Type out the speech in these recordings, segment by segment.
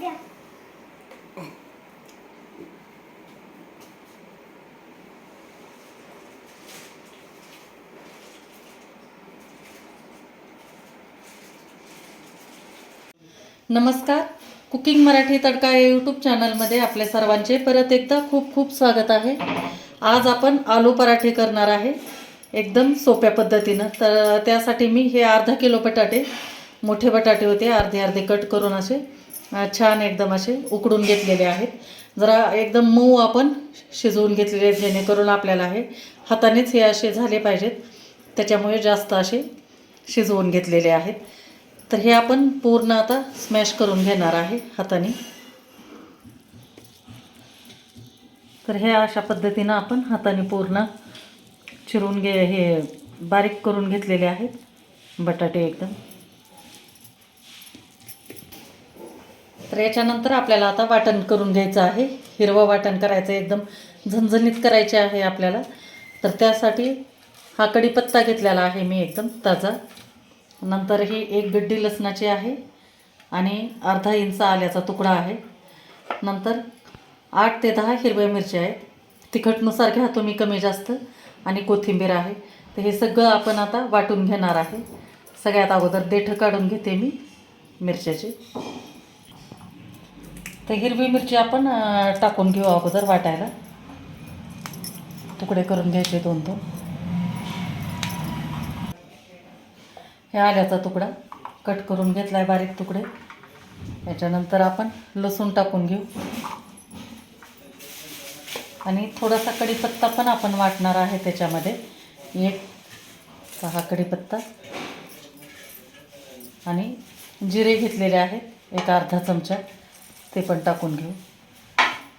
नमस्कार. कुकिंग मराठी तडका या यूट्यूब चॅनलमध्ये आपल्या सर्वांचे परत एकदा खूप खूप स्वागत आहे. आज आपण आलू पराठे करणार आहे. एकदम सोप्या पद्धतीनं. तर त्यासाठी मी हे अर्धा किलो बटाटे मोठे बटाटे होते अर्धे अर्धे कट करून असे छान एकदम असे उकडून घेतलेले आहेत. जरा एकदम मऊ आपण शिजवून घेतलेले आहेत जेणेकरून आपल्याला हे हातानेच हे असे झाले पाहिजेत. त्याच्यामुळे जास्त असे शिजवून घेतलेले आहेत. तर हे आपण पूर्ण आता स्मॅश करून घेणार आहे हाताने. तर हे अशा पद्धतीनं आपण हाताने पूर्ण चिरून घे हे बारीक करून घेतलेले आहेत. बटाटे एकदम. तर याच्यानंतर आपल्याला आता वाटण करून घ्यायचं आहे. हिरवं वाटण करायचं आहे, एकदम झणझणीत करायचे आहे आपल्याला. तर त्यासाठी हा कढीपत्ता घेतलेला आहे मी एकदम ताजा. नंतर ही एक गड्डी लसणाची आहे आणि अर्धा इंच आल्याचा तुकडा आहे. नंतर आठ ते दहा हिरव्या मिरच्या आहेत. तिखटनुसार घ्या तुम्ही कमी जास्त आणि कोथिंबीर आहे. तर हे सगळं आपण आता वाटून घेणार आहे. सगळ्यात अगोदर देठं काढून घेते मी मिरच्याची. तर हिरवी मिरची आपण टाकून घेऊ अगोदर वाटायला. तुकडे करून घ्यायचे दोन दोन. हे आल्याचा तुकडा. कट करून घेतला आहे बारीक तुकडे. याच्यानंतर आपण लसूण टाकून घेऊ. आणि थोडासा कढीपत्ता पण आपण वाटणार आहे त्याच्यामध्ये. एक सहा कढीपत्ता. आणि जिरे घेतलेले आहेत एक अर्धा चमचा. ते पण टाकून घेऊ.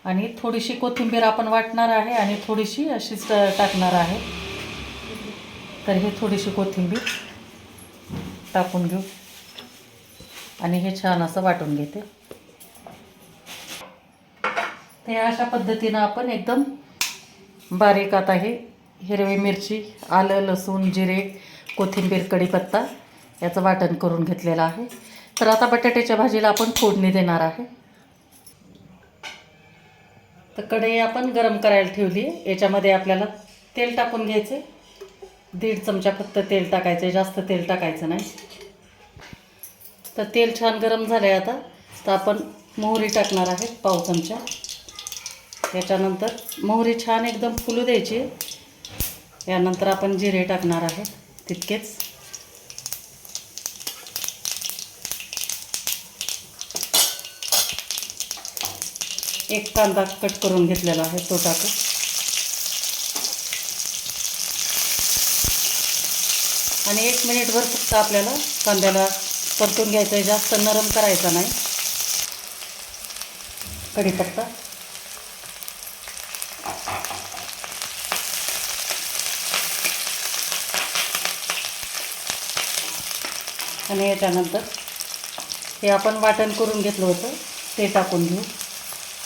आणि थोडीशी कोथिंबीर आपण वाटणार आहे आणि थोडीशी अशीच टाकणार आहे. तर हे थोडीशी कोथिंबीर टाकून घेऊ. आणि हे छान असं वाटून घेते. ते अशा पद्धतीनं आपण एकदम बारीक आता हे हिरवी मिरची आलं लसूण जिरे कोथिंबीर कढीपत्ता याचं वाटण करून घेतलेलं आहे. तर आता बटाट्याच्या भाजीला आपण फोडणी देणार आहे. तर कढई आपण गरम करायला ठेवली. याच्यामध्ये आपल्याला तेल टाकून घ्यायचे दीड चमचा फक्त तेल टाकायचं जास्त तेल टाकायचं नाही. तर तेल छान गरम झालं आहे आता. तर आपण मोहरी टाकणार आहे पाव चमचा. याच्यानंतर मोहरी छान एकदम फुलू द्यायची. यानंतर आपण जिरे टाकणार आहे तितकेच. एक कांदा कट करून घेतलेला आहे तो टाकू. आणि एक मिनिटभर फक्त आपल्याला कांद्याला परतून घ्यायचं आहे जास्त नरम करायचा नाही. कढीपत्ता. आणि याच्यानंतर हे आपण वाटण करून घेतलं होतं ते टाकून घेऊ.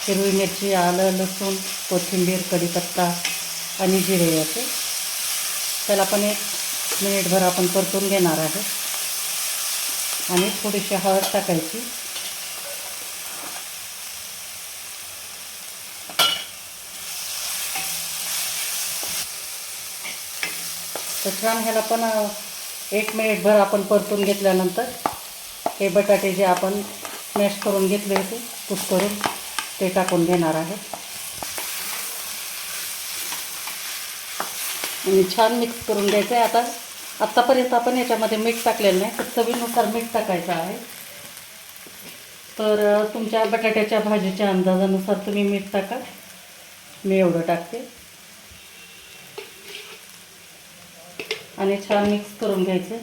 हिरवी मिरची आलं लसूण कोथिंबीर कढीपत्ता आणि जिरे याचे. त्याला पण एक मिनिटभर आपण परतून घेणार आहे. आणि थोडीशी हळद टाकायची. तर छान ह्याला पण एक मिनिटभर आपण परतून घेतल्यानंतर हे बटाटे जे आपण मॅश करून घेतले होते कुक करून ते टाकून घेणार आहे. आणि छान मिक्स करून घ्यायचं आहे आता आत्तापर्यंत आपण याच्यामध्ये मीठ टाकलेलं नाही तर चवीनुसार मीठ टाकायचं आहे. तर तुमच्या बटाट्याच्या भाजीच्या अंदाजानुसार तुम्ही मीठ टाका. मी एवढं टाकते. आणि छान मिक्स करून घ्यायचं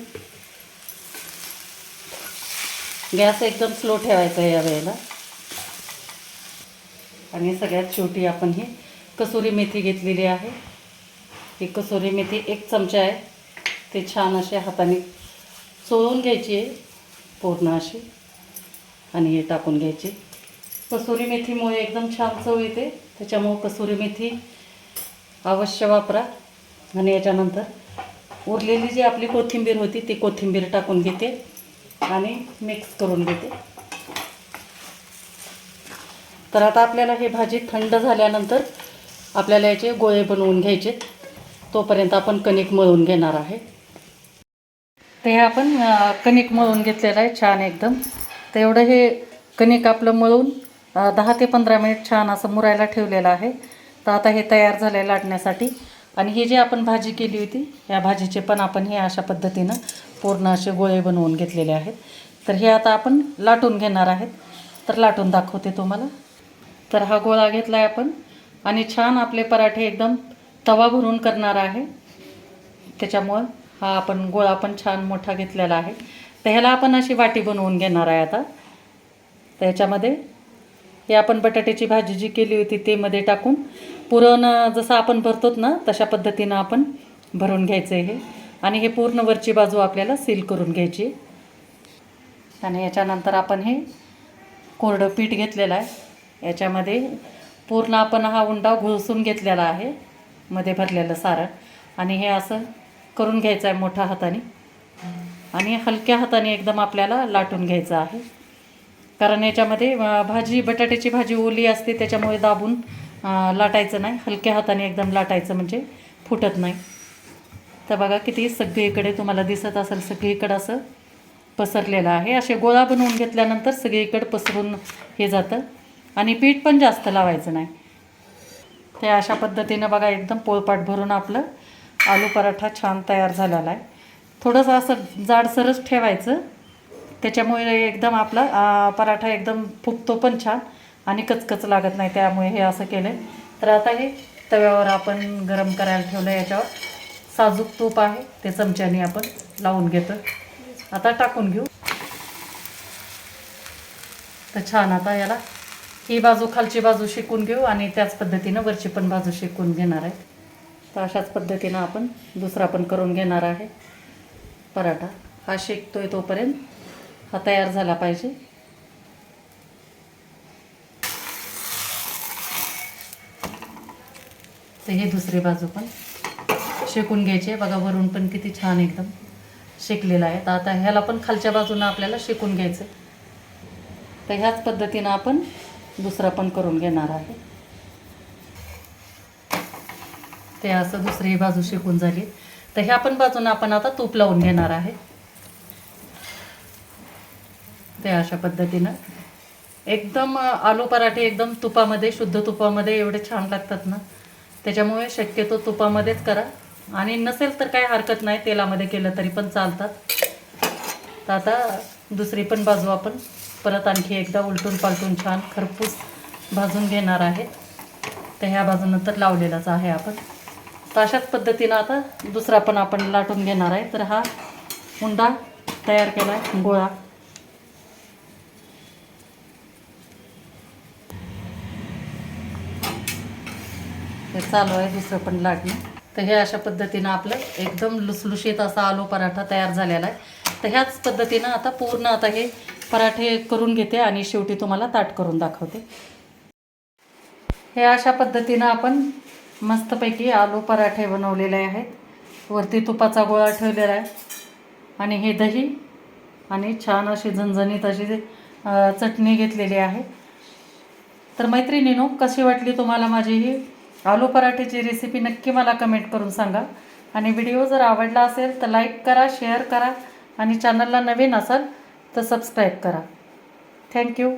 गॅस एकदम स्लो ठेवायचा आहे या वेळेला. आणि सगळ्यात शेवटी आपण ही कसुरी मेथी घेतलेली आहे. ही कसुरी मेथी एक चमचा आहे. ते छान असे हाताने चोळून घ्यायची आहे पूर्ण अशी. आणि हे टाकून घ्यायची. कसुरी मेथीमुळे एकदम छान चव येते. त्याच्यामुळं कसुरी मेथी अवश्य वापरा. आणि याच्यानंतर उरलेली जी आपली कोथिंबीर होती ती कोथिंबीर टाकून घेते आणि मिक्स करून घेते. तर आता आपल्याला हे भाजी थंड झाल्यानंतर आपल्याला याचे गोळे बनवून घ्यायचे. तोपर्यंत आपण कणिक मळून घेणार आहे. तर हे आपण कणिक मळून घेतलेलं आहे छान एकदम. तर एवढं हे कणिक आपलं मळून दहा ते पंधरा मिनिट छान असं मुरायला ठेवलेलं आहे. तर आता हे तयार झालं आहे लाटण्यासाठी. आणि ही जी आपण भाजी केली होती या भाजीचे पण आपण हे अशा पद्धतीनं पूर्ण असे गोळे बनवून घेतलेले आहेत. तर हे आता आपण लाटून घेणार आहेत. तर लाटून दाखवते तुम्हाला. तर हा गोळा घेतला आहे आपण. आणि छान आपले पराठे एकदम तवा भरून करणार आहे. त्याच्यामुळं हा आपण गोळा पण छान मोठा घेतलेला आहे. तर ह्याला आपण अशी वाटी बनवून घेणार आहे आता. ह्याच्यामध्ये हे आपण बटाट्याची भाजी जी केली होती ते मध्ये टाकून पुरण जसं आपण भरतोत ना तशा पद्धतीनं आपण भरून घ्यायचं आहे हे. आणि हे पूर्ण वरची बाजू आपल्याला सील करून घ्यायची आणि याच्यानंतर आपण हे कोरडं पीठ घेतलेलं आहे. याच्यामध्ये पूर्ण आपण हा उंडा घुळसून घेतलेला आहे. मध्ये भरलेलं सारण आणि हे असं करून घ्यायचं आहे मोठ्या हाताने. आणि हलक्या हाताने एकदम आपल्याला लाटून घ्यायचं आहे. कारण याच्यामध्ये भाजी बटाट्याची भाजी ओली असते त्याच्यामुळे दाबून लाटायचं नाही. हलक्या हाताने एकदम लाटायचं म्हणजे फुटत नाही. तर बघा किती सगळीकडे तुम्हाला दिसत असेल सगळीकडं असं पसरलेलं आहे. असे गोळा बनवून घेतल्यानंतर सगळीकडे पसरून हे जातं. आणि पीठ पण जास्त लावायचं नाही. ते अशा पद्धतीनं बघा एकदम पोळपाट भरून आपलं आलू पराठा छान तयार झालेला आहे. थोडंसं असं जाडसरच ठेवायचं. त्याच्यामुळे एकदम आपला पराठा एकदम फुगतो पण छान आणि कचकच लागत नाही त्यामुळे हे असं केलं आहे तर आता हे तव्यावर आपण गरम करायला ठेवलं याच्यावर. साजूक तूप आहे ते चमच्याने आपण लावून घेतो आता टाकून घेऊ. तर छान आता याला ही बाजू खालची बाजू शिकून घेऊ आणि त्याच पद्धतीनं वरची पण बाजू शिकून घेणार आहे. तर अशाच पद्धतीनं आपण दुसरा पण करून घेणार आहे. पराठा हा शेकतोय तोपर्यंत हा तयार झाला पाहिजे. तर हे दुसरी बाजू पण शेकून घ्यायची बघा वरून पण किती छान एकदम शेकलेला आहे. तर आता ह्याला पण खालच्या बाजूनं आपल्याला शेकून घ्यायचं तर ह्याच पद्धतीनं आपण दुसरा पण करून घेणार आहे. ते असं दुसरी बाजू शिकून झाली. तर ह्या पण बाजूनं आपण आता तूप लावून घेणार आहे. ते अशा पद्धतीनं. एकदम आलू पराठे एकदम तुपामध्ये शुद्ध तुपामध्ये एवढे छान लागतात ना. त्याच्यामुळे शक्यतो तुपामध्येच करा. आणि नसेल तर काही हरकत नाही तेलामध्ये केलं तरी पण चालतात. तर आता दुसरी पण बाजू आपण परत आणखी एकदा उलटून पालटून छान खरपूस भाजून घेणार आहे. तर ह्या बाजूनं तर लावलेलाच आहे आपण. तर अशाच पद्धतीनं आता दुसरा पण आपण लाटून घेणार आहे. तर हा हुंडा तयार केला आहे गोळा. हे चालू आहे दुसरं पण लाटणं. तर हे अशा पद्धतीनं आपलं एकदम लुसलुशीत असा आलू पराठा तयार झालेला आहे. तर ह्याच पद्धतीनं आता पूर्ण आता हे पराठे करून घेते आणि शेवटी तुम्हाला ताट करून दाखवते. हे अशा पद्धतीनं आपण मस्तपैकी आलू पराठे बनवलेले आहेत. वरती तुपाचा गोळा ठेवलेला आहे. आणि हे दही आणि छान अशी झणझणीत अशी चटणी घेतलेली आहे. तर मैत्रिणीनो कशी वाटली तुम्हाला माझी ही आलू पराठेची रेसिपी नक्की मला कमेंट करून सांगा. आणि व्हिडिओ जर आवडला असेल तर लाईक करा शेअर करा. आणि चॅनलला नवीन असाल तर सबस्क्राईब करा. थँक्यू